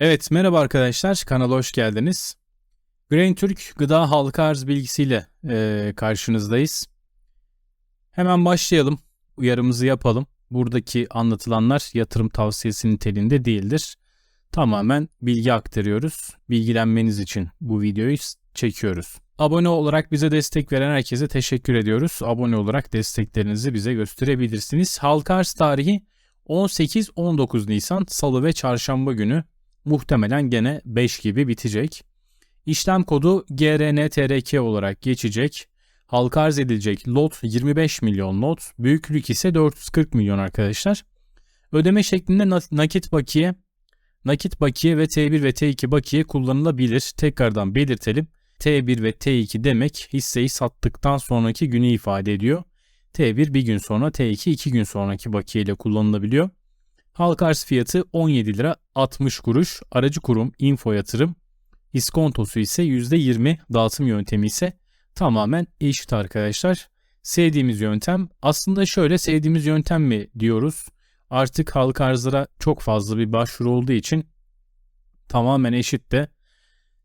Evet merhaba arkadaşlar kanala hoş geldiniz. Grain Türk gıda halka arz bilgisiyle eee, karşınızdayız. Hemen başlayalım. Uyarımızı yapalım. Buradaki anlatılanlar yatırım tavsiyesi niteliğinde değildir. Tamamen bilgi aktarıyoruz. Bilgilenmeniz için bu videoyu çekiyoruz. Abone olarak bize destek veren herkese teşekkür ediyoruz. Abone olarak desteklerinizi bize gösterebilirsiniz. Halka tarihi 18-19 Nisan Salı ve Çarşamba günü muhtemelen gene 5 gibi bitecek. İşlem kodu GRNTRK olarak geçecek. Halka arz edilecek lot 25 milyon lot, büyüklük ise 440 milyon arkadaşlar. Ödeme şeklinde na- nakit bakiye, nakit bakiye ve T1 ve T2 bakiye kullanılabilir. Tekrardan belirtelim. T1 ve T2 demek hisseyi sattıktan sonraki günü ifade ediyor. T1 bir gün sonra, T2 iki gün sonraki bakiye ile kullanılabiliyor. Halka arz fiyatı 17 lira 60 kuruş. Aracı kurum info yatırım. İskontosu ise %20. Dağıtım yöntemi ise tamamen eşit arkadaşlar. Sevdiğimiz yöntem aslında şöyle sevdiğimiz yöntem mi diyoruz. Artık halka arzlara çok fazla bir başvuru olduğu için tamamen eşit de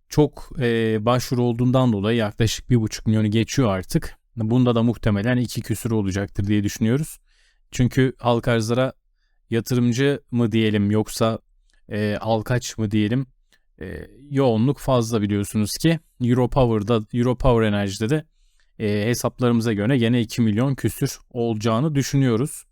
çok e, başvuru olduğundan dolayı yaklaşık 1,5 milyonu geçiyor artık. Bunda da muhtemelen 2 küsür olacaktır diye düşünüyoruz. Çünkü halka arzlara yatırımcı mı diyelim yoksa e, alkaç mı diyelim e, yoğunluk fazla biliyorsunuz ki Europower'da Europower Enerji'de de e, hesaplarımıza göre gene 2 milyon küsür olacağını düşünüyoruz.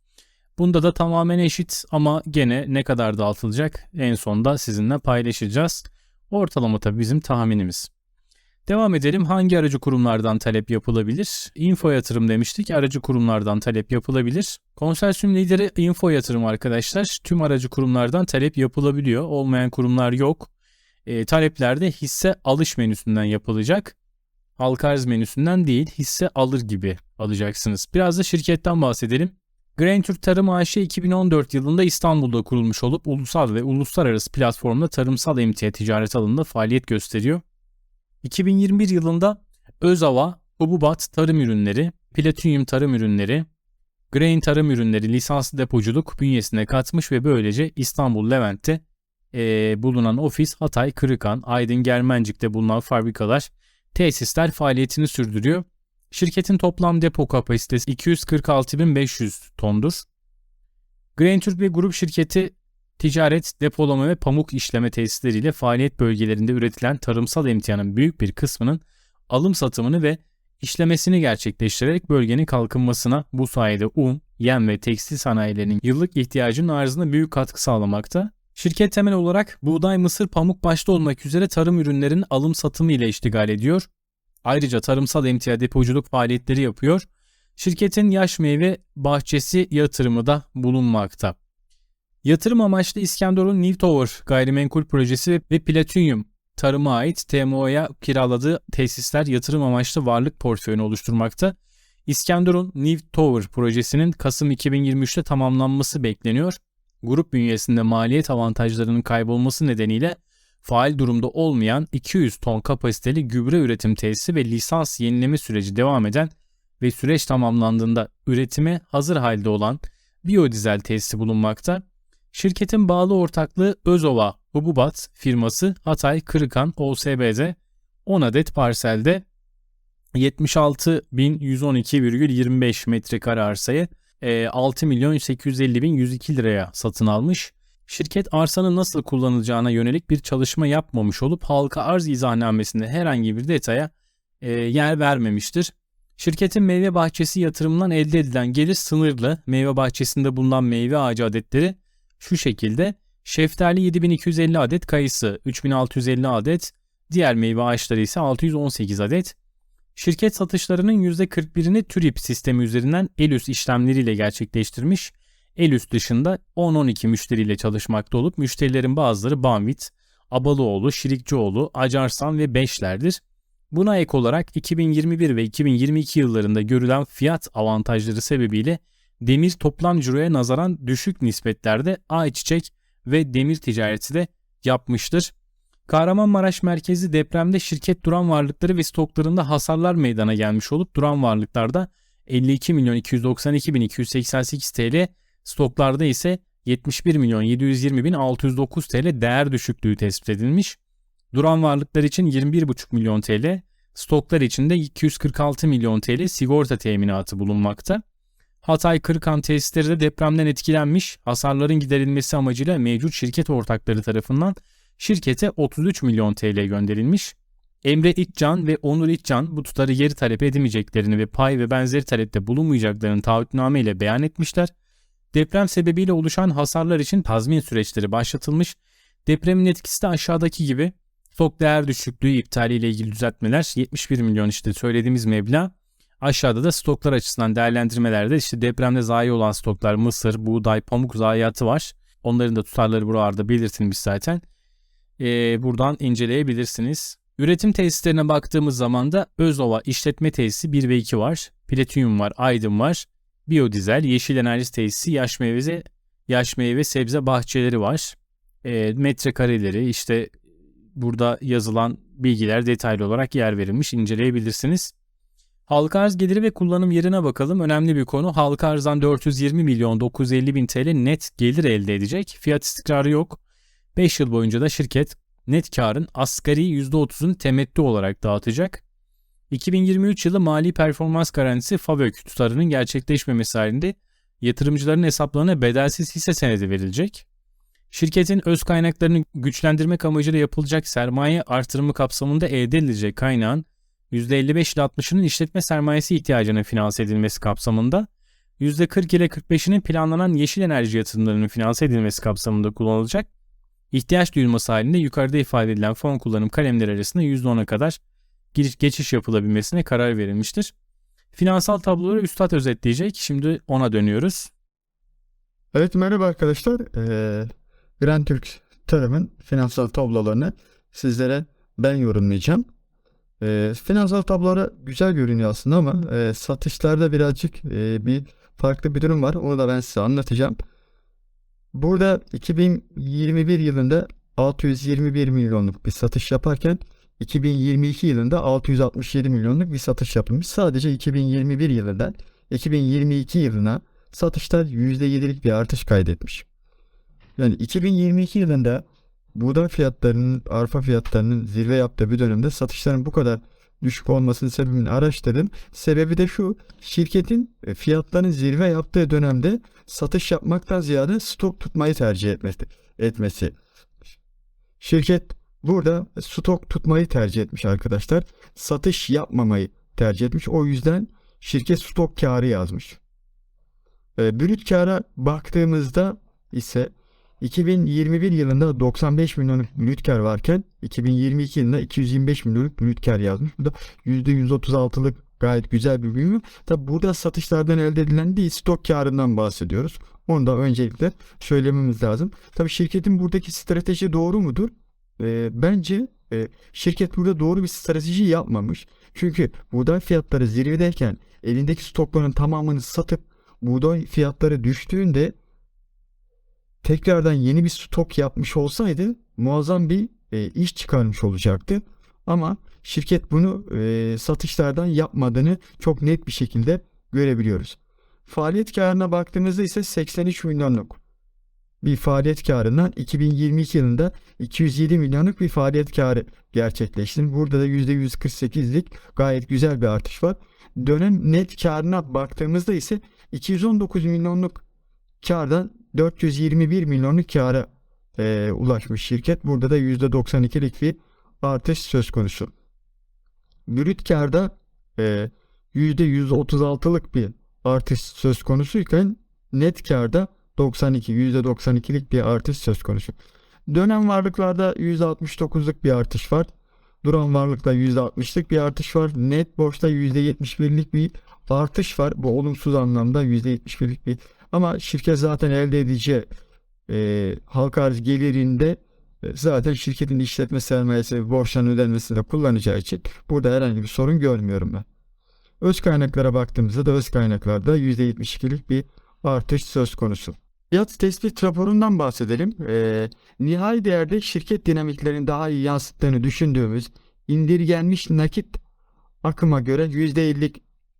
Bunda da tamamen eşit ama gene ne kadar dağıtılacak en sonda sizinle paylaşacağız. Ortalama tabii bizim tahminimiz. Devam edelim. Hangi aracı kurumlardan talep yapılabilir? Info yatırım demiştik. Aracı kurumlardan talep yapılabilir. Konsorsiyum lideri info yatırım arkadaşlar. Tüm aracı kurumlardan talep yapılabiliyor. Olmayan kurumlar yok. E, taleplerde hisse alış menüsünden yapılacak. Halka arz menüsünden değil hisse alır gibi alacaksınız. Biraz da şirketten bahsedelim. Grain Türk Tarım AŞ 2014 yılında İstanbul'da kurulmuş olup ulusal ve uluslararası platformda tarımsal emtia ticaret alanında faaliyet gösteriyor. 2021 yılında Özava, Hububat Tarım Ürünleri, Platinyum Tarım Ürünleri, Grain Tarım Ürünleri lisanslı depoculuk bünyesine katmış ve böylece İstanbul Levent'te eee, bulunan ofis Hatay, Kırıkan, Aydın, Germencik'te bulunan fabrikalar, tesisler faaliyetini sürdürüyor. Şirketin toplam depo kapasitesi 246.500 tondur. Grain Türk ve grup şirketi ticaret, depolama ve pamuk işleme tesisleriyle faaliyet bölgelerinde üretilen tarımsal emtianın büyük bir kısmının alım satımını ve işlemesini gerçekleştirerek bölgenin kalkınmasına bu sayede un, yem ve tekstil sanayilerinin yıllık ihtiyacının arzına büyük katkı sağlamakta. Şirket temel olarak buğday, mısır, pamuk başta olmak üzere tarım ürünlerinin alım satımı ile iştigal ediyor. Ayrıca tarımsal emtia depoculuk faaliyetleri yapıyor. Şirketin yaş meyve bahçesi yatırımı da bulunmakta. Yatırım amaçlı İskenderun New Tower gayrimenkul projesi ve Platinyum tarıma ait TMO'ya kiraladığı tesisler yatırım amaçlı varlık portföyünü oluşturmakta. İskenderun New Tower projesinin Kasım 2023'te tamamlanması bekleniyor. Grup bünyesinde maliyet avantajlarının kaybolması nedeniyle faal durumda olmayan 200 ton kapasiteli gübre üretim tesisi ve lisans yenileme süreci devam eden ve süreç tamamlandığında üretime hazır halde olan biyodizel tesisi bulunmakta. Şirketin bağlı ortaklığı Özova Hububat firması Hatay Kırıkan OSB'de 10 adet parselde 76.112,25 metrekare arsayı e, 6 milyon 850 bin 102 liraya satın almış. Şirket arsanın nasıl kullanılacağına yönelik bir çalışma yapmamış olup halka arz izahnamesinde herhangi bir detaya e, yer vermemiştir. Şirketin meyve bahçesi yatırımından elde edilen gelir sınırlı. Meyve bahçesinde bulunan meyve ağacı adetleri şu şekilde. Şeftali 7250 adet, kayısı 3650 adet, diğer meyve ağaçları ise 618 adet. Şirket satışlarının %41'ini TÜRİP sistemi üzerinden ELÜS işlemleriyle gerçekleştirmiş. ELÜS dışında 10-12 müşteriyle çalışmakta olup müşterilerin bazıları Banvit, Abalıoğlu, Şirikçioğlu, Acarsan ve Beşler'dir. Buna ek olarak 2021 ve 2022 yıllarında görülen fiyat avantajları sebebiyle demir toplam ciroya nazaran düşük nispetlerde ayçiçek ve demir ticareti de yapmıştır. Kahramanmaraş merkezi depremde şirket duran varlıkları ve stoklarında hasarlar meydana gelmiş olup duran varlıklarda 52 milyon 292 bin 288 TL, stoklarda ise 71 milyon 720 bin 609 TL değer düşüklüğü tespit edilmiş. Duran varlıklar için 21,5 milyon TL, stoklar için de 246 milyon TL sigorta teminatı bulunmakta. Hatay Kırıkan tesisleri de depremden etkilenmiş. Hasarların giderilmesi amacıyla mevcut şirket ortakları tarafından şirkete 33 milyon TL gönderilmiş. Emre İtcan ve Onur İtcan bu tutarı geri talep edemeyeceklerini ve pay ve benzeri talepte bulunmayacaklarını taahhütname ile beyan etmişler. Deprem sebebiyle oluşan hasarlar için tazmin süreçleri başlatılmış. Depremin etkisi de aşağıdaki gibi stok değer düşüklüğü iptaliyle ilgili düzeltmeler 71 milyon işte söylediğimiz meblağ. Aşağıda da stoklar açısından değerlendirmelerde işte depremde zayi olan stoklar mısır, buğday, pamuk zayiatı var. Onların da tutarları buralarda belirtilmiş zaten. Ee, buradan inceleyebilirsiniz. Üretim tesislerine baktığımız zaman da Özova işletme tesisi 1 ve 2 var. Platinyum var, Aydın var. Biyodizel, yeşil enerji tesisi, yaş meyve, yaş meyve sebze bahçeleri var. E, metrekareleri işte burada yazılan bilgiler detaylı olarak yer verilmiş inceleyebilirsiniz. Halka arz geliri ve kullanım yerine bakalım. Önemli bir konu. Halka arzdan 420 milyon 950 bin TL net gelir elde edecek. Fiyat istikrarı yok. 5 yıl boyunca da şirket net karın asgari %30'unu temettü olarak dağıtacak. 2023 yılı mali performans garantisi FAVÖK tutarının gerçekleşmemesi halinde yatırımcıların hesaplarına bedelsiz hisse senedi verilecek. Şirketin öz kaynaklarını güçlendirmek amacıyla yapılacak sermaye artırımı kapsamında elde edilecek kaynağın %55 ile 60'ının işletme sermayesi ihtiyacının finanse edilmesi kapsamında, %40 ile 45'inin planlanan yeşil enerji yatırımlarının finanse edilmesi kapsamında kullanılacak. İhtiyaç duyulması halinde yukarıda ifade edilen fon kullanım kalemleri arasında %10'a kadar geçiş yapılabilmesine karar verilmiştir. Finansal tabloları Üstad özetleyecek. Şimdi ona dönüyoruz. Evet merhaba arkadaşlar. Ee, Grand Türk Tarım'ın finansal tablolarını sizlere ben yorumlayacağım. Ee, finansal tabloları güzel görünüyor aslında ama e, satışlarda birazcık e, bir farklı bir durum var. Onu da ben size anlatacağım. Burada 2021 yılında 621 milyonluk bir satış yaparken 2022 yılında 667 milyonluk bir satış yapılmış. Sadece 2021 yılından 2022 yılına satışlar %7'lik bir artış kaydetmiş. Yani 2022 yılında buğday fiyatlarının, arpa fiyatlarının zirve yaptığı bir dönemde satışların bu kadar düşük olmasının sebebini araştırdım. Sebebi de şu, şirketin e, fiyatların zirve yaptığı dönemde satış yapmaktan ziyade stok tutmayı tercih etmesi. etmesi. Şirket burada stok tutmayı tercih etmiş arkadaşlar. Satış yapmamayı tercih etmiş. O yüzden şirket stok karı yazmış. E, brüt kara baktığımızda ise 2021 yılında 95 milyonluk brüt kar varken 2022 yılında 225 milyonluk brüt kar yazmış. Bu da %136'lık gayet güzel bir büyüme. Tabi burada satışlardan elde edilen değil stok karından bahsediyoruz. Onu da öncelikle söylememiz lazım. Tabi şirketin buradaki strateji doğru mudur? E, bence e, şirket burada doğru bir strateji yapmamış. Çünkü buğday fiyatları zirvedeyken elindeki stokların tamamını satıp buğday fiyatları düştüğünde tekrardan yeni bir stok yapmış olsaydı muazzam bir e, iş çıkarmış olacaktı. Ama şirket bunu e, satışlardan yapmadığını çok net bir şekilde görebiliyoruz. Faaliyet karına baktığımızda ise 83 milyonluk bir faaliyet karından 2022 yılında 207 milyonluk bir faaliyet karı gerçekleşti. Burada da %148'lik gayet güzel bir artış var. Dönem net karına baktığımızda ise 219 milyonluk kardan 421 milyonluk kâra e, ulaşmış şirket. Burada da %92'lik bir artış söz konusu. Brüt karda e, %136'lık bir artış söz konusuyken net karda 92 %92'lik bir artış söz konusu. Dönem varlıklarda %69'luk bir artış var. Duran varlıkta %60'lık bir artış var. Net borçta %71'lik bir artış var. Bu olumsuz anlamda %71'lik bir ama şirket zaten elde edeceği e, halka arz gelirinde e, zaten şirketin işletme sermayesi borçların ödenmesinde kullanacağı için burada herhangi bir sorun görmüyorum ben. Öz kaynaklara baktığımızda da öz kaynaklarda %72'lik bir artış söz konusu. Fiyat tespit raporundan bahsedelim. E, nihai değerde şirket dinamiklerini daha iyi yansıttığını düşündüğümüz indirgenmiş nakit akıma göre %50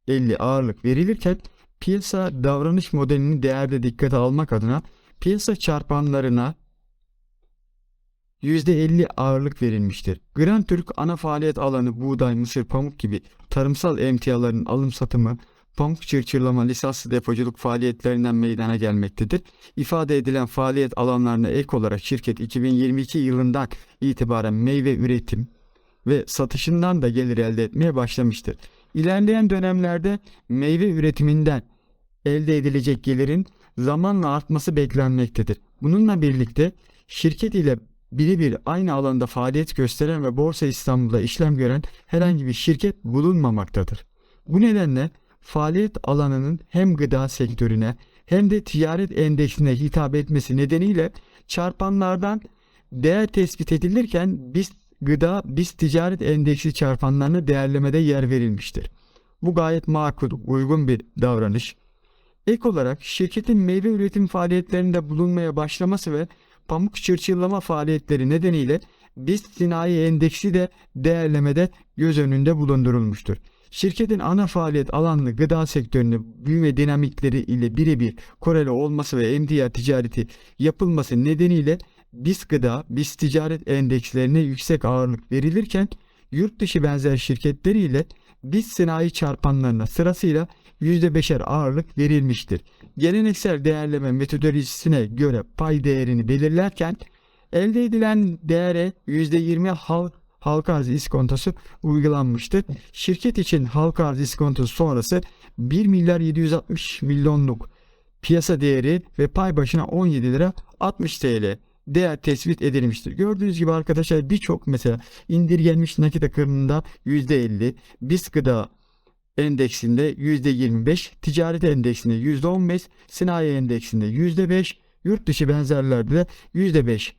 50 ağırlık verilirken piyasa davranış modelini değerde dikkate almak adına piyasa çarpanlarına %50 ağırlık verilmiştir. Grand Türk ana faaliyet alanı buğday, mısır, pamuk gibi tarımsal emtiaların alım satımı, pamuk çırçırlama, lisanslı depoculuk faaliyetlerinden meydana gelmektedir. İfade edilen faaliyet alanlarına ek olarak şirket 2022 yılından itibaren meyve üretim ve satışından da gelir elde etmeye başlamıştır. İlerleyen dönemlerde meyve üretiminden elde edilecek gelirin zamanla artması beklenmektedir. Bununla birlikte şirket ile birebir aynı alanda faaliyet gösteren ve Borsa İstanbul'da işlem gören herhangi bir şirket bulunmamaktadır. Bu nedenle faaliyet alanının hem gıda sektörüne hem de ticaret endeksine hitap etmesi nedeniyle çarpanlardan değer tespit edilirken biz gıda biz ticaret endeksi çarpanlarına değerlemede yer verilmiştir. Bu gayet makul, uygun bir davranış. Ek olarak şirketin meyve üretim faaliyetlerinde bulunmaya başlaması ve pamuk çırçırlama faaliyetleri nedeniyle BIST sinayi endeksi de değerlemede göz önünde bulundurulmuştur. Şirketin ana faaliyet alanlı gıda sektörünün büyüme dinamikleri ile birebir korele olması ve emtia ticareti yapılması nedeniyle BIST gıda, BIST ticaret endekslerine yüksek ağırlık verilirken yurt dışı benzer şirketleri ile BIST sanayi çarpanlarına sırasıyla %5'er ağırlık verilmiştir. Geleneksel değerleme metodolojisine göre pay değerini belirlerken elde edilen değere %20 hal, halka arz iskontosu uygulanmıştır. Şirket için halka arz iskontosu sonrası 1 milyar 760 milyonluk piyasa değeri ve pay başına 17 lira 60 TL değer tespit edilmiştir. Gördüğünüz gibi arkadaşlar birçok mesela indirgenmiş nakit akımında %50, BIST gıda endeksinde %25, ticaret endeksinde %15, sanayi endeksinde %5, yurt dışı benzerlerde de %5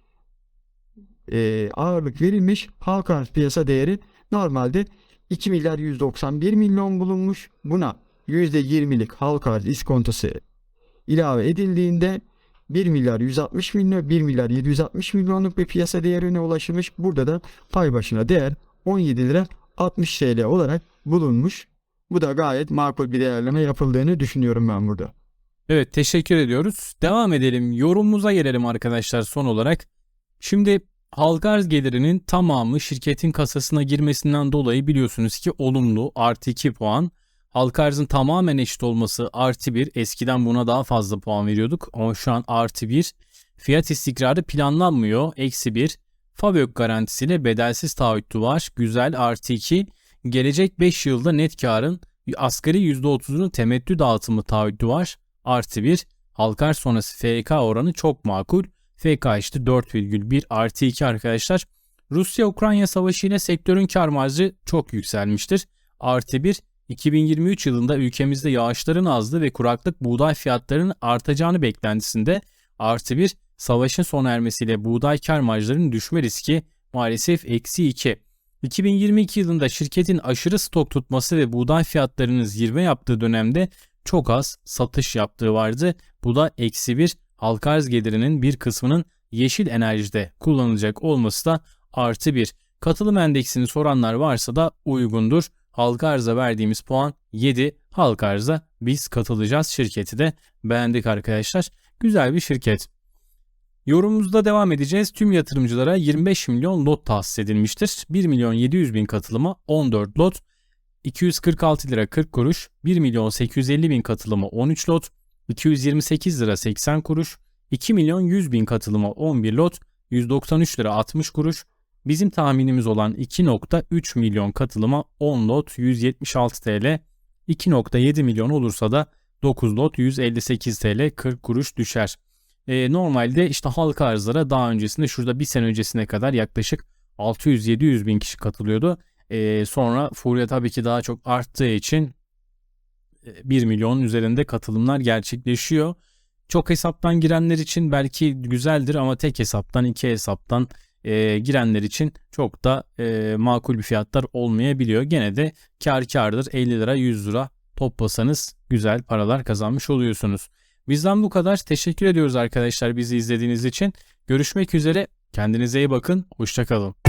e, ağırlık verilmiş. Halka piyasa değeri normalde 2 milyar 191 milyon bulunmuş. Buna %20'lik halka arz iskontosu ilave edildiğinde 1 milyar 160 milyon 1 milyar 760 milyonluk bir piyasa değerine ulaşılmış. Burada da pay başına değer 17 lira 60 TL olarak bulunmuş. Bu da gayet makul bir değerleme yapıldığını düşünüyorum ben burada. Evet teşekkür ediyoruz. Devam edelim. Yorumumuza gelelim arkadaşlar son olarak. Şimdi halka gelirinin tamamı şirketin kasasına girmesinden dolayı biliyorsunuz ki olumlu artı 2 puan. Halka arzın tamamen eşit olması artı 1. Eskiden buna daha fazla puan veriyorduk ama şu an artı 1. Fiyat istikrarı planlanmıyor. Eksi 1. Fabök garantisiyle bedelsiz taahhütü var. Güzel artı 2. Gelecek 5 yılda net karın asgari %30'unun temettü dağıtımı taahhütü var. Artı 1. Halka arz sonrası FK oranı çok makul. FK işte 4,1 artı 2 arkadaşlar. Rusya-Ukrayna savaşı ile sektörün kar marjı çok yükselmiştir. Artı 1. 2023 yılında ülkemizde yağışların azlığı ve kuraklık buğday fiyatlarının artacağını beklentisinde artı 1. Savaşın sona ermesiyle buğday kar marjlarının düşme riski maalesef eksi 2. 2022 yılında şirketin aşırı stok tutması ve buğday fiyatlarının zirve yaptığı dönemde çok az satış yaptığı vardı. Bu da eksi bir halka arz gelirinin bir kısmının yeşil enerjide kullanılacak olması da artı bir. Katılım endeksini soranlar varsa da uygundur. Halka arza verdiğimiz puan 7. Halka arza biz katılacağız şirketi de beğendik arkadaşlar. Güzel bir şirket. Yorumumuzda devam edeceğiz. Tüm yatırımcılara 25 milyon lot tahsis edilmiştir. 1 milyon 700 bin katılıma 14 lot, 246 lira 40 kuruş, 1 milyon 850 bin katılıma 13 lot, 228 lira 80 kuruş, 2 milyon 100 bin katılıma 11 lot, 193 lira 60 kuruş, bizim tahminimiz olan 2.3 milyon katılıma 10 lot 176 TL, 2.7 milyon olursa da 9 lot 158 TL 40 kuruş düşer. E, normalde işte halka arzlara daha öncesinde şurada bir sene öncesine kadar yaklaşık 600-700 bin kişi katılıyordu. E, sonra furya tabii ki daha çok arttığı için 1 milyonun üzerinde katılımlar gerçekleşiyor. Çok hesaptan girenler için belki güzeldir ama tek hesaptan iki hesaptan e, girenler için çok da e, makul bir fiyatlar olmayabiliyor. Gene de kar kardır 50 lira 100 lira toplasanız güzel paralar kazanmış oluyorsunuz. Bizden bu kadar. Teşekkür ediyoruz arkadaşlar bizi izlediğiniz için. Görüşmek üzere. Kendinize iyi bakın. Hoşçakalın.